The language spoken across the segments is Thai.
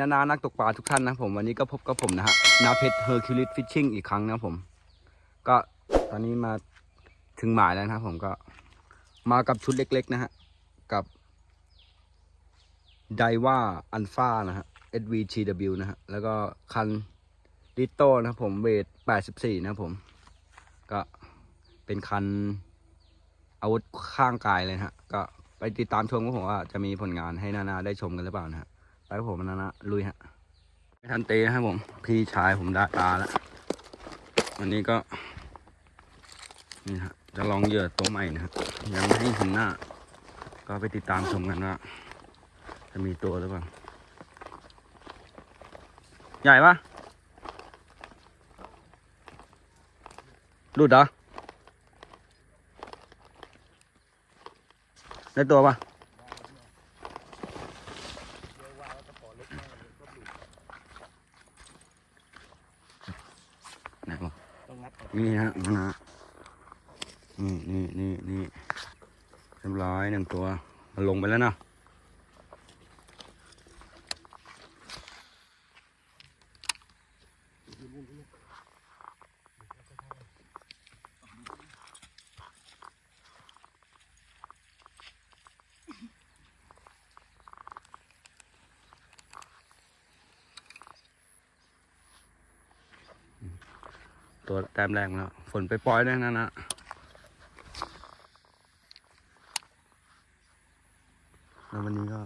นานานักตกปลาทุกท่านนะผมวันนี้ก็พบกับผมนะฮะนาเพชรเฮอร์คิวลิสฟิชชิ่งอีกครั้งนะผม ก็ตอนนี้มาถึงหมายแล้วนะผมก็มากับชุดเล็ก ๆ นะฮะ กับไดว่าอันฟานะฮะ SVTW นะฮะ แล้วก็คันลิโต้นะผมเวท 84 นะผม ก็เป็นคันอาวุธข้างกายเลยฮะ ก็ไปติดตามชมกับผมว่าจะมีผลงานให้นานาได้ชมกันหรือเปล่านะฮะ ไปผมนานาลุยฮะไม่ทันเตะนะครับผม พี่ชายผมได้ตาแล้ววันนี้ก็ นี่ฮะจะลองเหยื่อตัวใหม่นะครับยังไม่ให้เห็นหน้า ก็ไปติดตามชมกันว่าจะมีตัวหรือเปล่าใหญ่ปะหลุดเหรอได้ตัวปะไหนวะ ต้องงัดออก นี่ฮะนะนี่นี่นี่นี่เรียบร้อยหนึ่งตัว มันลงไปแล้วเนาะ ตัวแต้มแรกมาแล้ว ฝนไปปล่อยๆด้วยนะนะแล้ววันนี้ก็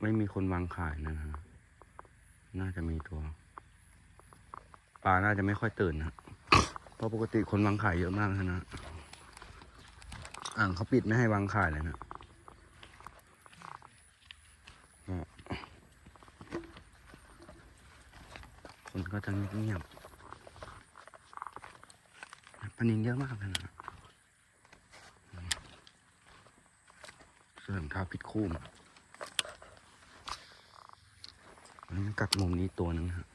ไม่มีคนวางขายนะฮะ น่าจะมีตัว ปลาน่าจะไม่ค่อยตื่นนะ เพราะปกติคนวางขายเยอะมากเลยนะ อ่างเขาปิดไม่ให้วางขายเลยนะคนก็จะเงียบ ปลานินเยอะมากเลยนะเสื่อมเท้าพิดคู่มาวันนี้กัดมุมนี้ตัวหนึงฮะ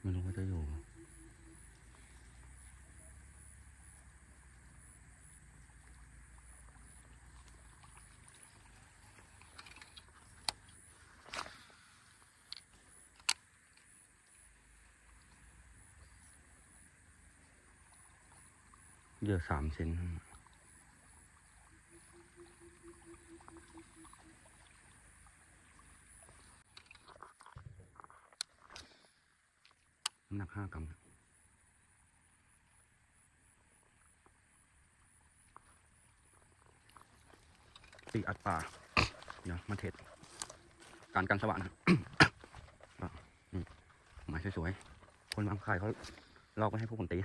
ไม่รู้ว่าจะอยู่ เยื่อสามเซนน้ำหนักห้ากรัมตีอัดป่าเดี๋ยวมาเทศการกันสว่านะก็นี่หมายสวยๆ คนวางขายเขาลอกไว้ให้พวกผมตี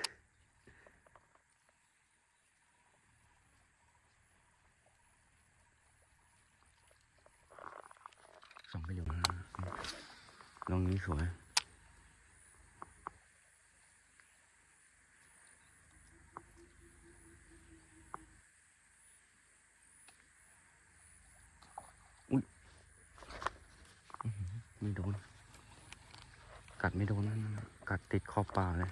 ส่องไปอยู่นะลอง นี้สวยอุ้ยไม่โดน กัดไม่โดนนั่นนะกัดติดขอบปาเลย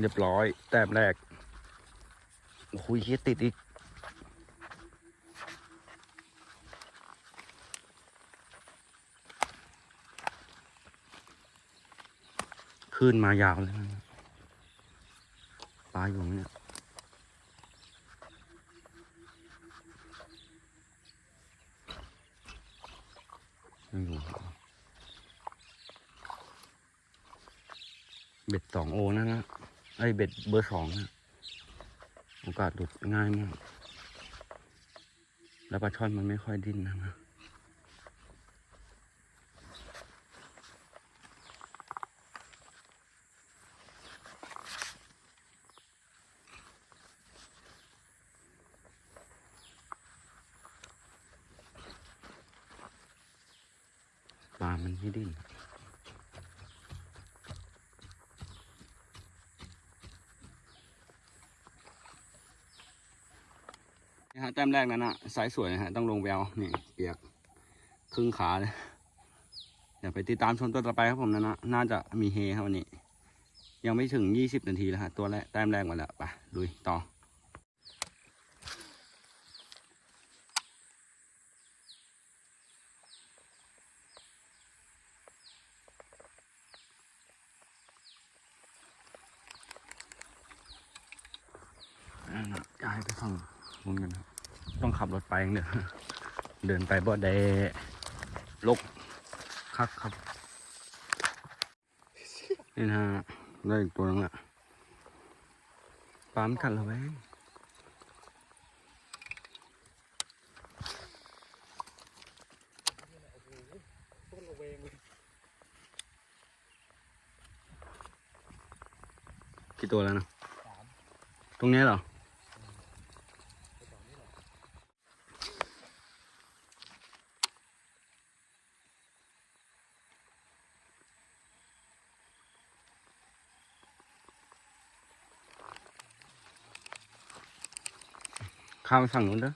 เรียบร้อย แต้มแรกคุยเฮียติดอีก ขึ้นมายาวเลยนะปลาอยู่เนี่ยยังอยู่ เบ็ดสองโอ นั่นนะไอเบ็ดเบอร์สองนะโอกาสหลุดง่ายมาก แล้วปลาช่อนมันไม่ค่อยดิ้นนะนะปลามันไม่ดิ้น ฮะแต้มแรกนั้นอะสายสวยนะฮะต้องลงไปเนี่เปียกครึ่งขาเลยเดี๋ยวไปติดตามชมตัวต่อไปครับผมนะนะน่าจะมีเฮครับวันนี้ ยังไม่ถึงยี่สิบนาทีแล้วฮะตัวแรกแต้มแรกมาแล้วไปลุยต่อนั่นน่ะย้ายไปฝั่งนู้นกันครับ ต้องขับรถไปอย่างเดียเดินไปบ่ได้ลกคักครับ นี่นะฮะได้อีกตัวนึงละปามกัดเราไว้งกี่ตัวแล้วนะ ตรงนี้เหรอ ข้ามไปฝั่งนู้นเด้อ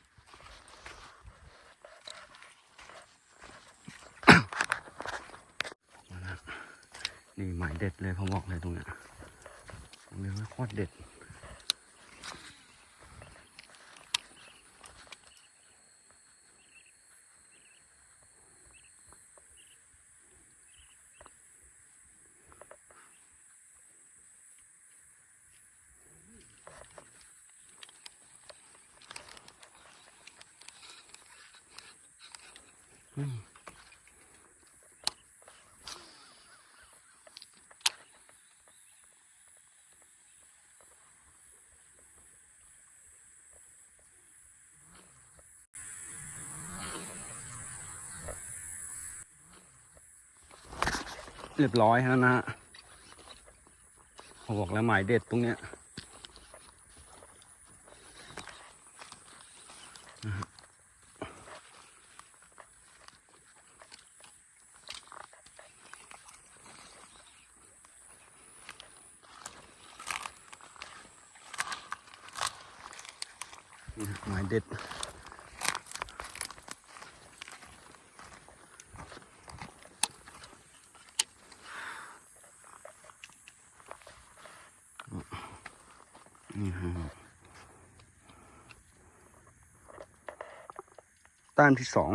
นี่หมายเด็ดเลยผมบอกเลยตรงเนี้ยมเรียกว่าโคตรเด็ด เรียบร้อยแล้วนะฮะบอกแล้วหมายเด็ดตรงเนี้ยนะฮะนี่ฮะ หมายเด็ดนี่ฮะต้านที่สอง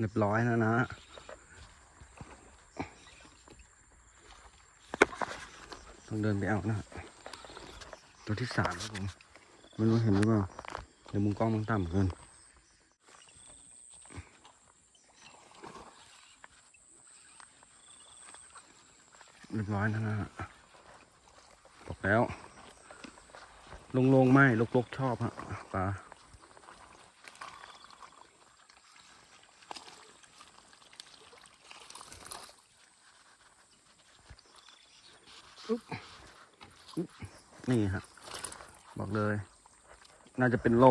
เรียบร้อยแล้วนะต้องเดินไปเอานะ ตัวที่สามครับผมไม่รู้เห็นหรือเปล่าเดี๋ยวมุมกล้องมันต่ำเกินเรียบร้อยนะนะฮะบอกแล้ว ลงๆไม่ลกๆชอบฮะปลา นี่ฮะบอกเลย น่าจะเป็นโล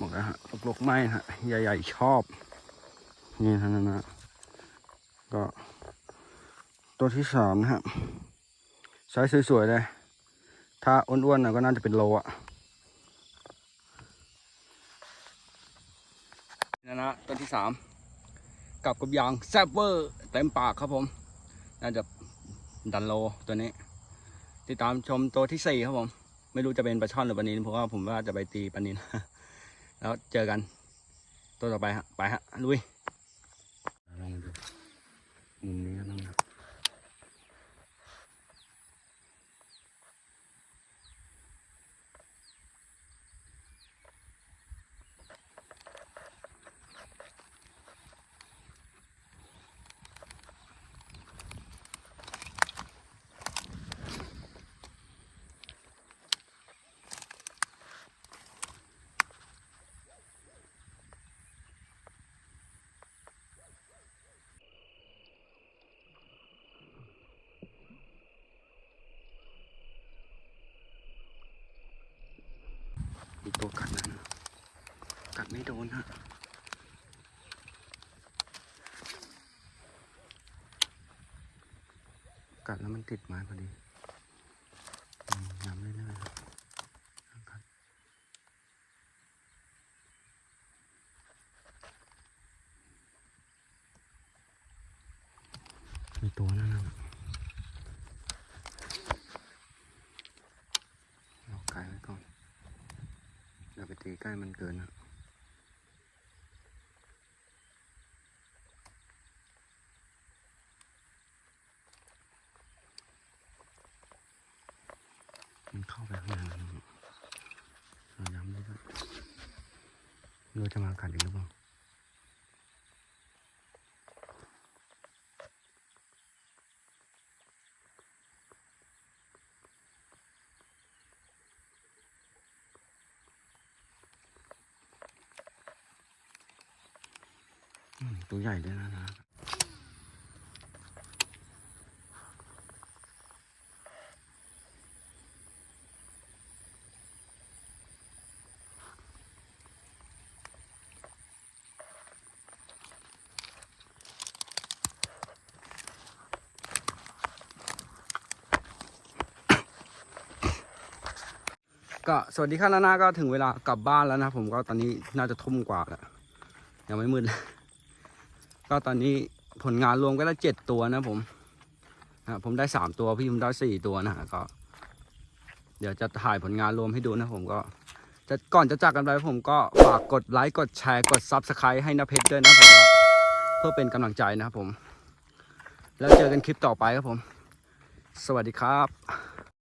บอกแล้วฮะลกๆไม่ฮะ ใหญ่ๆชอบ นี่ท่านนนะก็ ตัวที่สามนะฮะไซส์สวยๆเลย ถ้าอ้วนๆนะก็น่าจะเป็นโลอะนี่นะตัวที่สาม กับกับยางแซบเวอร์เต็มปากครับผม น่าจะดันโลตัวนี้ ติดตามชมตัวที่สี่ครับผม ไม่รู้จะเป็นปลาช่อนหรือปลานินเพราะว่าผมว่าจะไปตีปลานิน แล้วเจอกันตัวต่อไปฮะไปฮะลุยลองดูมุมนี้นะ ไม่โดนฮะกัดแล้วมันติดไม้พอดีอืมย้ำเรื่อยๆครับกัดมีตัวนั่นน่ะเราไกลไว้ก่อนอย่าไปตีใกล้มันเกินนะมันเข้าไปข้างในแล้วเราย้ำด้วยด้วยไม่รู้จะมากัดอีกหรือเปล่าอืมตัว ใหญ่ด้วยนะนะก็สวัสดีครับนานาก็ถึงเวลากลับบ้านแล้วนะผมก็ตอนนี้น่าจะทุ่มกว่าแล้วยังไม่มืดเลย ก็ตอนนี้ผลงานรวมก็ได้เจ็ดตัวนะผมนะผมได้สามตัวพี่ผมได้สี่ตัวนะก็ เดี๋ยวจะถ่ายผลงานรวมให้ดูนะผมก็จะก่อนจะจากกันไปผมก็ฝากกดไลค์กดแชร์กดซับสไครต์ให้นาเพชรด้วยนะผมเพื่อเป็นกำลังใจนะครับผม แล้วเจอกันคลิปต่อไปครับผม สวัสดีครับ